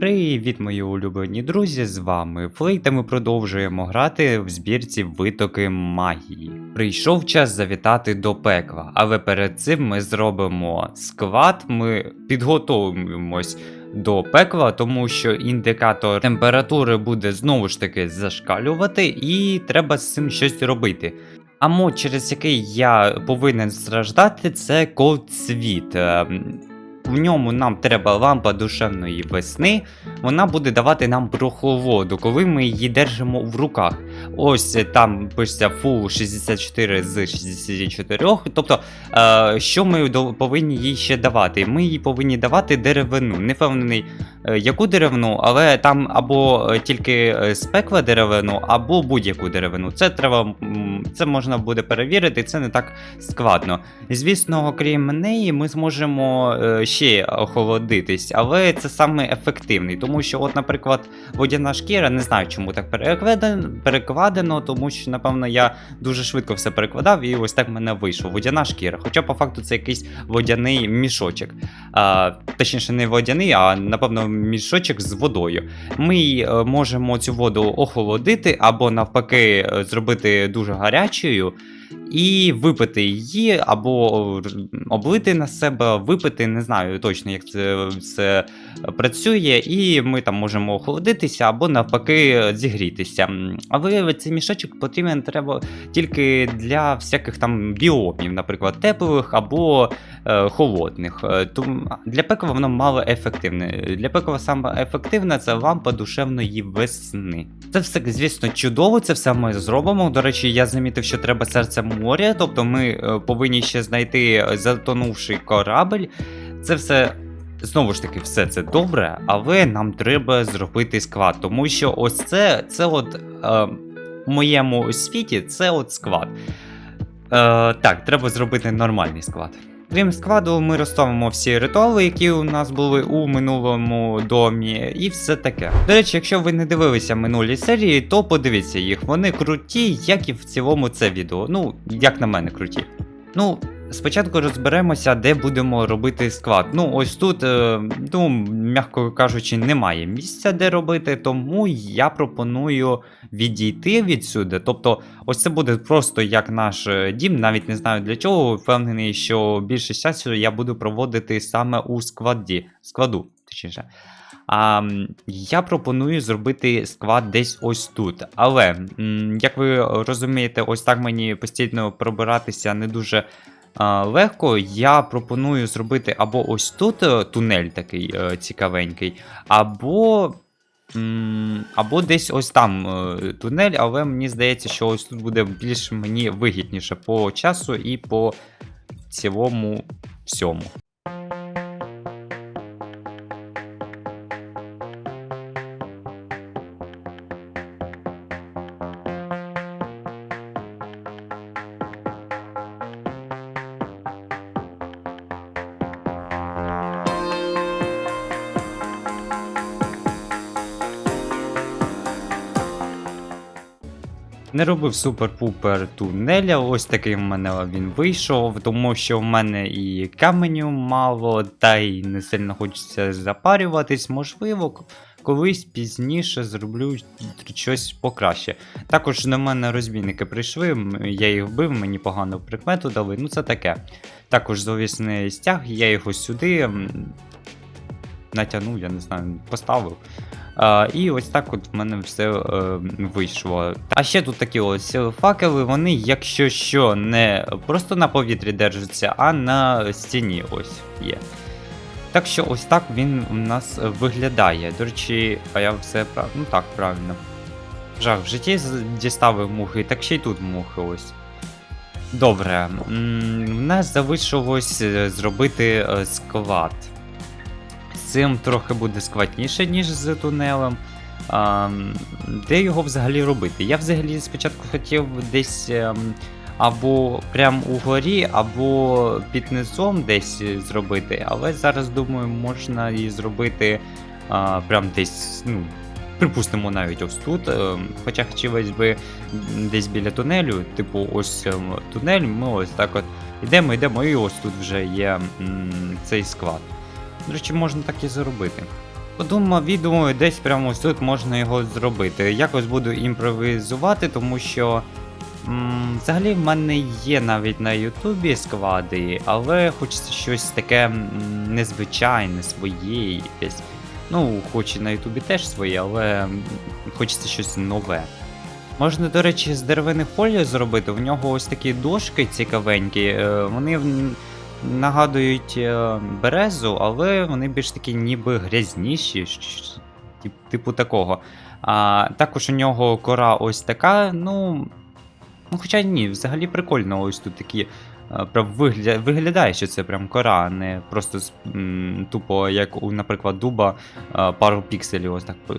Привіт, мої улюблені друзі! З вами Флейт, та ми продовжуємо грати в збірці витоки магії. Прийшов час завітати до пекла, але перед цим ми зробимо склад, ми підготуємось до пекла, тому що індикатор температури буде знову ж таки зашкалювати, і треба з цим щось робити. А мод, через який я повинен страждати, це код світ. Ем, В ньому нам треба лампа душевної весни. Вона буде давати нам прохолоду, коли ми її держимо в руках. Ось е, там пишеться Full 64 з 64. Тобто, е, що ми повинні їй ще давати? Ми їй повинні давати деревину. Не впевнений, е, яку деревину, але там або е, тільки е, спекла деревину, або будь-яку деревину. Це треба, це можна буде перевірити, це не так складно. Звісно, окрім неї, ми зможемо е, ще охолодитись, але це саме ефективний, тому що, от, наприклад, водяна шкіра, не знаю, чому так перекладено, перекладено, тому що, напевно, я дуже швидко все перекладав, і ось так в мене вийшло. Водяна шкіра. Хоча по факту це якийсь водяний мішочок. А, точніше, не водяний, а напевно мішочок з водою. Ми е, можемо цю воду охолодити або навпаки е, зробити дуже гарячою. І випити її, або облити на себе, випити, не знаю точно, як це все працює, і ми там можемо охолодитися або навпаки зігрітися. Але цей мішочок потрібен треба тільки для всяких там біомів, наприклад, теплих або е, холодних. Е, Тому для пекла воно мало ефективне. Для пекла саме ефективне це лампа душевної весни. Це все, звісно, чудово, це все ми зробимо. До речі, я замітив, що треба серце моря, тобто ми е, повинні ще знайти затонувший корабль. Це все. Знову ж таки, все це добре, але нам треба зробити склад, тому що ось це, це от е, в моєму світі, це от склад. Е, так, треба зробити нормальний склад. Крім складу, ми розставимо всі ритуали, які у нас були у минулому домі, і все таке. До речі, якщо ви не дивилися минулі серії, то подивіться їх. Вони круті, як і в цілому це відео. Ну, як на мене, круті. Ну, спочатку розберемося, де будемо робити склад. Ну, ось тут, е, ну, м'яко кажучи, немає місця, де робити, тому я пропоную відійти відсюди. Тобто, ось це буде просто як наш е, дім, навіть не знаю для чого. Впевнений, що більшість часу я буду проводити саме у складі, складу, точніше. А, я пропоную зробити склад десь ось тут. Але, як ви розумієте, ось так мені постійно пробиратися не дуже легко. Я пропоную зробити або ось тут е, тунель такий е, цікавенький, або. Або десь ось там е, тунель, але мені здається, що ось тут буде більш мені вигідніше по часу і по цілому всьому. Не робив супер-пупер тунеля, ось такий в мене він вийшов, тому що в мене і каменю мало, та й не сильно хочеться запарюватись. Можливо, колись пізніше зроблю щось покраще. Також до мене розбійники прийшли, я їх вбив, мені погано прикмету дали, ну це таке. Також зловісний стяг, я його сюди натягнув, я не знаю, поставив. І ось так от в мене все е, вийшло. А ще тут такі ось факели, вони, якщо що, не просто на повітрі держаться, а на стіні ось є. Так що ось так він у нас виглядає. До речі, а я все прав... Ну так, правильно. Жах, в житті діставив мухи, так ще й тут мухи ось. Добре, в нас залишилось е, зробити е, склад. Цим трохи буде складніше, ніж з тунелем. А, де його взагалі робити? Я взагалі спочатку хотів десь ем, або прямо угорі, або під низом десь е, зробити, але зараз думаю, можна і зробити а, прям десь, ну, припустимо, навіть ось тут. ем, Хоча хотілося б десь біля тунелю, типу, ось ем, тунель, ми ось так от йдемо, йдемо, і ось тут вже є цей склад. До речі, можна так і зробити. подумав і десь прямо ось тут можна його зробити. Якось буду імпровізувати, тому що. м, Взагалі в мене є навіть на Ютубі склади, але хочеться щось таке м, незвичайне, своє якесь. Ну, хоч і на Ютубі теж своє, але хочеться щось нове. Можна, до речі, з деревини фолії зробити. В нього ось такі дошки цікавенькі. е, Вони нагадують е, березу, але вони більш такі ніби грязніші, типу такого. А, також у нього кора ось така, ну. Ну, хоча ні, взагалі прикольно, ось тут такі. е, Прям вигля... виглядає, що це прям кора, а не просто м, тупо, як у, наприклад, дуба е, пару пікселів ось так е,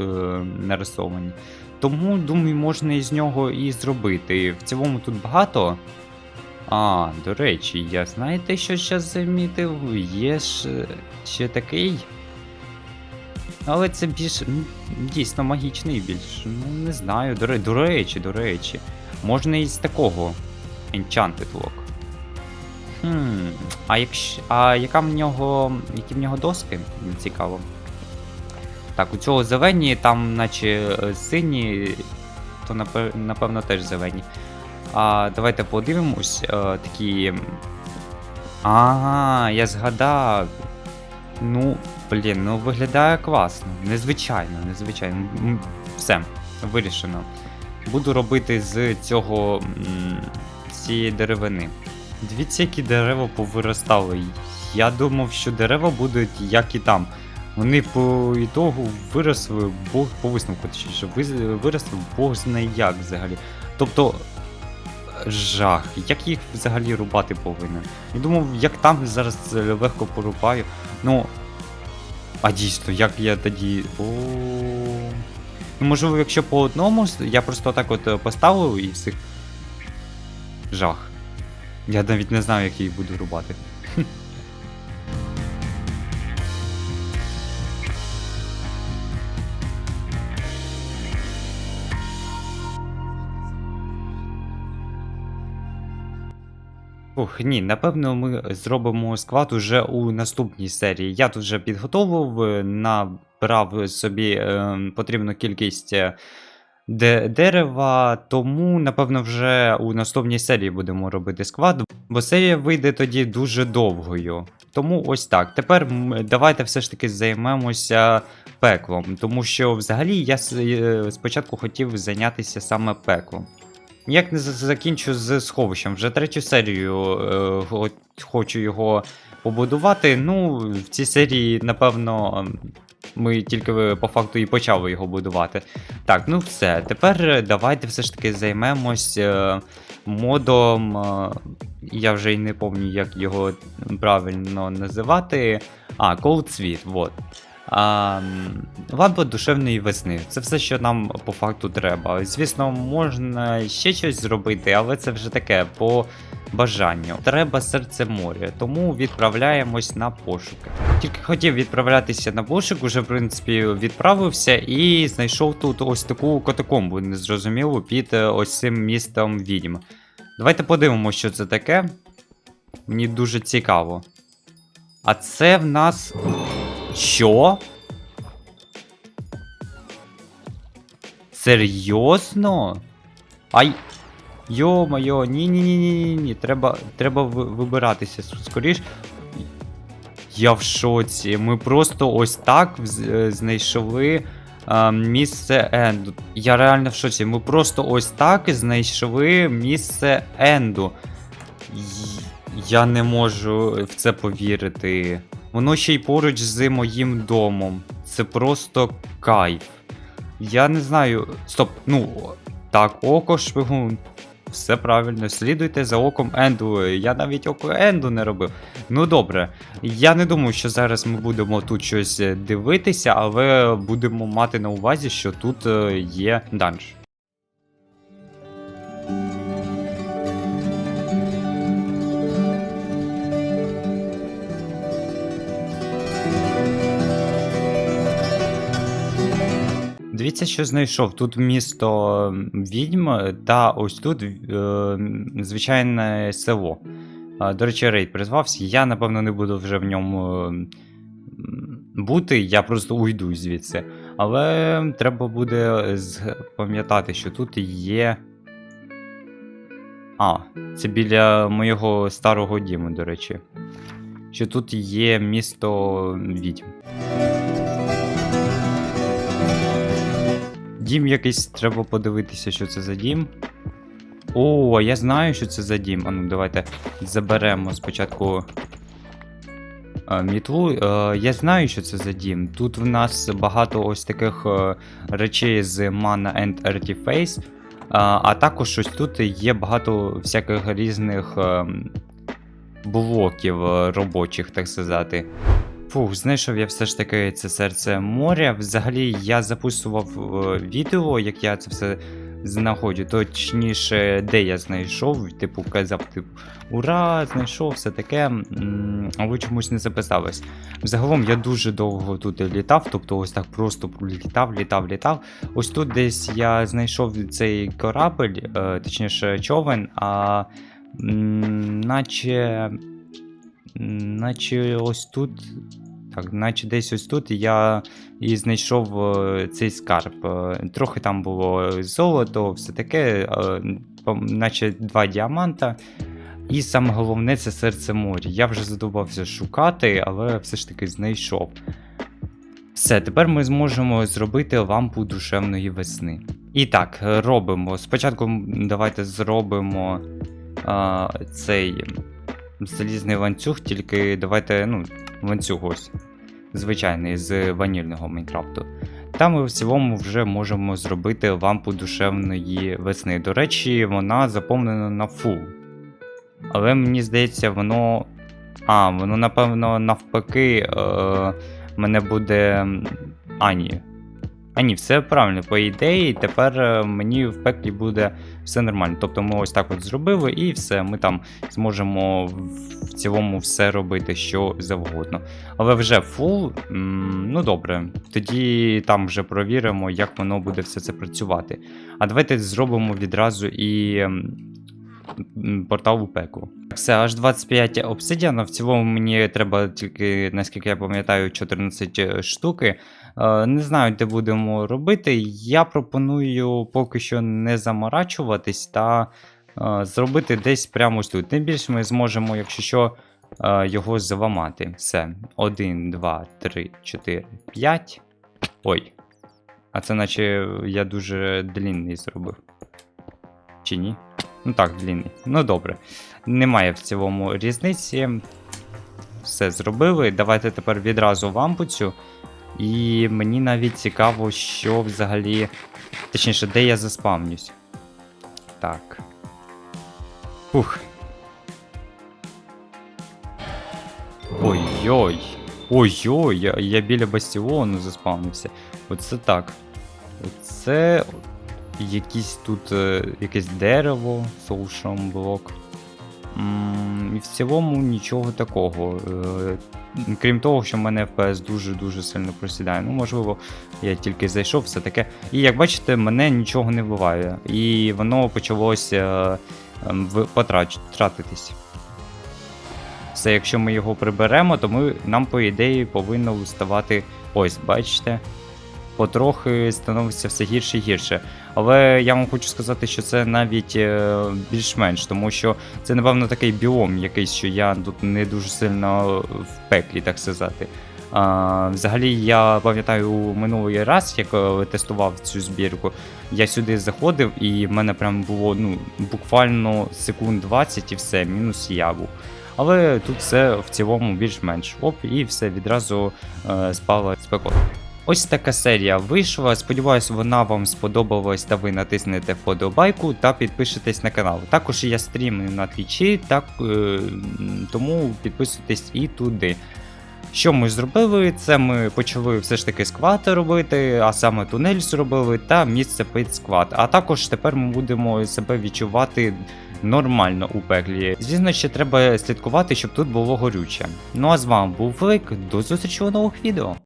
нарисовані. Тому, думаю, можна із нього і зробити. В цілому тут багато. А, до речі, я знаєте, що зараз замітив? Є ж е, ще такий. Але це більш дійсно магічний більш. Ну, не знаю. До, до речі, до речі. Можна із такого. Enchanted Lock. Хм. А якщо. А яка в нього. Які в нього доски? Цікаво. Так, у цього зелені, там, наче е, сині, то напевно теж зелені. А, давайте подивимось. е, такі. Ага, я згадав. Ну, блін, ну виглядає класно. Незвичайно, незвичайно. Все, вирішено. Буду робити з цього. з цієї деревини. Дивіться, які дерева повиростали. Я думав, що дерева будуть як і там. Вони по ітогу виросли, Бог по висновку, точніше, виросли Бог знає як взагалі. Тобто. Жах, як їх взагалі рубати повинен? Я думав, як там зараз легко порубаю. Ну. А дійсно, як я тоді. О. Ну, можливо, якщо по одному, я просто так от е, поставив і всіх. Жах. Я навіть не знаю, як їх буду рубати. Ух, ні, напевно, ми зробимо склад уже у наступній серії. Я тут вже підготовив, е, набрав собі е, потрібну кількість е, де- дерева, тому, напевно, вже у наступній серії будемо робити склад, бо серія вийде тоді дуже довгою. Тому ось так. Тепер давайте все ж таки займемося пеклом, тому що взагалі я е, спочатку хотів зайнятися саме пеклом. Ніяк не закінчу з сховищем. Вже третю серію е, хочу його побудувати. Ну, в цій серії, напевно, ми тільки по факту і почали його будувати. Так, ну все. Тепер е, давайте все ж таки займемось е, модом. е, я вже й не пам'ятаю, як його правильно називати. А, Cold Sweet, вот. А, лампа душевної весни. Це все, що нам по факту треба. Звісно, можна ще щось зробити, але це вже таке по бажанню. Треба серце моря, тому відправляємось на пошуки. Тільки хотів відправлятися на пошук, уже в принципі відправився і знайшов тут ось таку катакомбу, незрозумілу, під е, ось цим містом відьм. Давайте подивимося, що це таке. Мені дуже цікаво. А це в нас. Що? Серйозно? Ай. Йо-моє, ні-ні-ні-ні-ні. Треба, треба вибиратися скоріш. Я в шоці. Ми просто ось так е, знайшли е, місце Енду. Я реально в шоці. Ми просто ось так знайшли місце Енду. Я не можу в це повірити. Воно ще й поруч з моїм домом. Це просто кайф. Я не знаю. Стоп, ну так, око шпигун. Все правильно, слідуйте за оком Енду. Я навіть око Енду не робив. Ну добре. Я не думаю, що зараз ми будемо тут щось е, дивитися, але будемо мати на увазі, що тут е, є данж. Дивіться, що знайшов. Тут місто відьм та ось тут е, звичайне село. До речі, рейд призвався. Я, напевно, не буду вже в ньому бути, я просто уйду звідси. Але треба буде пам'ятати, що тут є. А, це біля моєго старого діму, до речі. Що тут є місто відьм. Дім якийсь треба подивитися, що це за дім. О, я знаю, що це за дім. А ну, давайте заберемо спочатку е, мітлу. Е, я знаю, що це за дім. Тут в нас багато ось таких е, речей з Mana and Artiface. А також ось тут є багато всяких різних е, блоків робочих, так сказати. Фух, знайшов я все ж таки це серце моря. Взагалі я записував е, відео, як я це все знаходжу. Точніше, де я знайшов, типу, казав, типу, ура, знайшов, все таке. Але чомусь не записалось. Загалом я дуже довго тут літав, тобто ось так просто літав, літав, літав. Ось тут десь я знайшов цей корабель, е, точніше, човен, а наче. Наче ось тут. Так, наче десь ось тут я і знайшов е, цей скарб. Е, Трохи там було золото, все таке, е, наче два діаманта. І саме головне це серце моря. Я вже задумався шукати, але все ж таки знайшов. Все, тепер ми зможемо зробити лампу душевної весни. І так, робимо. Спочатку давайте зробимо а, цей залізний ланцюг, тільки давайте, ну, ланцюг ось. Звичайний з ванільного Майнкрафту. Та ми в цілому вже можемо зробити лампу душевної весни. До речі, вона заповнена на фул. Але мені здається, воно. А, воно, напевно, навпаки, е, мене буде. А, ні. А ні, все правильно. По ідеї, тепер е, мені в пеклі буде все нормально. Тобто ми ось так от зробили, і все, ми там зможемо в цілому все робити, що завгодно. Але вже фул, ну добре, тоді там вже провіримо, як воно буде все це працювати. А давайте зробимо відразу і портал у пекло. Все, аж 25 обсидіана. В цілому мені треба тільки, наскільки я пам'ятаю, 14 штуки. Е, Не знаю, де будемо робити. Я пропоную поки що не заморачуватись та е, зробити десь прямо тут. Тим більше ми зможемо, якщо що, е, його зламати. Все. 1, 2, 3, 4, 5. Ой. А це наче я дуже длінний зробив. Чи ні? Ну так, длінний. Ну добре. Немає в цілому різниці. Все зробили. Давайте тепер відразу лампу цю. І мені навіть цікаво, що взагалі. Точніше, де я заспавнюсь. Так. Ух. Ой-ой. Ой-ой, я, я біля бастіону заспавнився. Оце так. Оце якісь тут е, якесь дерево, social блок. І в цілому нічого такого. Е, Крім того, що в мене FPS дуже-дуже сильно просідає. Ну, можливо, я тільки зайшов, все таке. І як бачите, мене нічого не вбиває. І воно почалося ем, в- потрач- тратитись. Все, якщо ми його приберемо, то ми, нам, по ідеї, повинно ставати. Ось, бачите? Потрохи становиться все гірше і гірше. Але я вам хочу сказати, що це навіть е, більш-менш, тому що це, напевно, такий біом якийсь, що я тут не дуже сильно в пеклі, так сказати. А, взагалі, я пам'ятаю минулий раз, як е, тестував цю збірку, я сюди заходив, і в мене прям було ну, буквально секунд 20 і все, мінус я був. Але тут все в цілому більш-менш. Оп, і все відразу е, спало спекотно. Ось така серія вийшла. Сподіваюсь, вона вам сподобалась та ви натиснете вподобайку та підпишетесь на канал. Також я стрімлю на твічі, так е, тому підписуйтесь і туди. Що ми зробили? Це ми почали все ж таки сквад робити, а саме тунель зробили та місце під сквад. А також тепер ми будемо себе відчувати нормально у пеклі. Звісно, ще треба слідкувати, щоб тут було горюче. Ну а з вами був Флик, до зустрічі у нових відео.